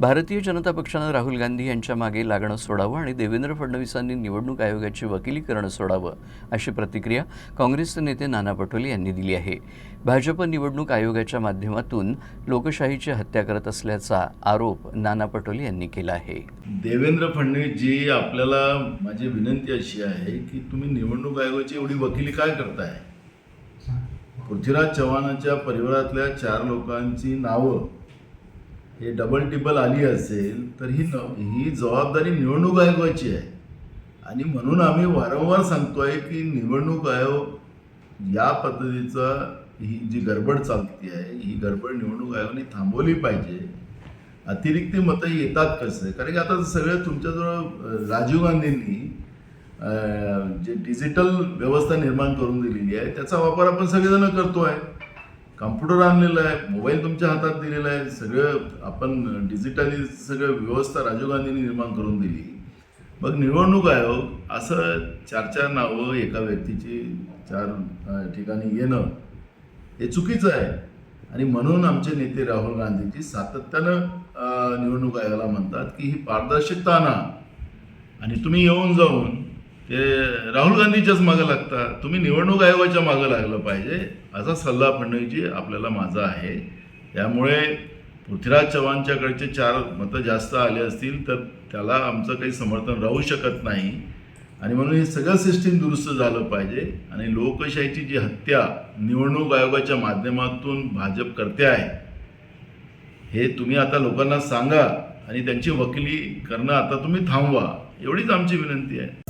भारतीय जनता पक्षानं राहुल गांधी यांच्या मागे लागणं सोडावं आणि देवेंद्र फडणवीसांनी निवडणूक आयोगाची वकिली करणं सोडावं अशी प्रतिक्रिया काँग्रेसचे नेते नाना पटोले यांनी दिली आहे. भाजप निवडणूक आयोगाच्या माध्यमातून लोकशाहीची हत्या करत असल्याचा आरोप नाना पटोले यांनी केला आहे. देवेंद्र फडणवीसजी आपल्याला माझी विनंती अशी आहे की तुम्ही निवडणूक आयोगाची एवढी वकिली काय करताय? पृथ्वीराज चव्हाणांच्या परिवारातल्या चार लोकांची नावं हे डबल टिबल आली असेल तर ही न ही जबाबदारी निवडणूक आयोगाची आहे. आणि म्हणून आम्ही वारंवार सांगतोय की निवडणूक आयोग या पद्धतीचा ही जी गडबड चालती आहे ही गडबड निवडणूक आयोगाने थांबवली पाहिजे. अतिरिक्त मतं येतात कसं? कारण की आता सगळं तुमच्याजवळ राजीव गांधींनी जे डिजिटल व्यवस्था निर्माण करून दिलेली आहे त्याचा वापर आपण सगळेजण आहे कम्प्युटर आणलेलं आहे मोबाईल तुमच्या हातात दिलेला आहे सगळं आपण डिजिटली सगळं व्यवस्था राजीव गांधींनी निर्माण करून दिली. मग निवडणूक आयोग असं चार चार नावं एका व्यक्तीची चार ठिकाणी येणं हे चुकीचं आहे. आणि म्हणून आमचे नेते राहुल गांधीजी सातत्यानं निवडणूक आयोगाला म्हणतात की ही पारदर्शकता आणा. आणि तुम्ही येऊन जाऊन ते राहुल गांधीच्याच मागं लागता. तुम्ही निवडणूक आयोगाच्या मागं लागलं पाहिजे. असा सल्ला फडणवीसजी आपल्याला माझा आहे. त्यामुळे पृथ्वीराज चव्हाणच्याकडचे चार मतं जास्त आले असतील तर त्याला आमचं काही समर्थन राहू शकत नाही. आणि म्हणून हे सगळं सिस्टीम दुरुस्त झालं पाहिजे. आणि लोकशाहीची जी हत्या निवडणूक आयोगाच्या माध्यमातून भाजप करते आहे हे तुम्ही आता लोकांना सांगा आणि त्यांची वकिली करणं आता तुम्ही थांबवा. एवढीच आमची विनंती आहे.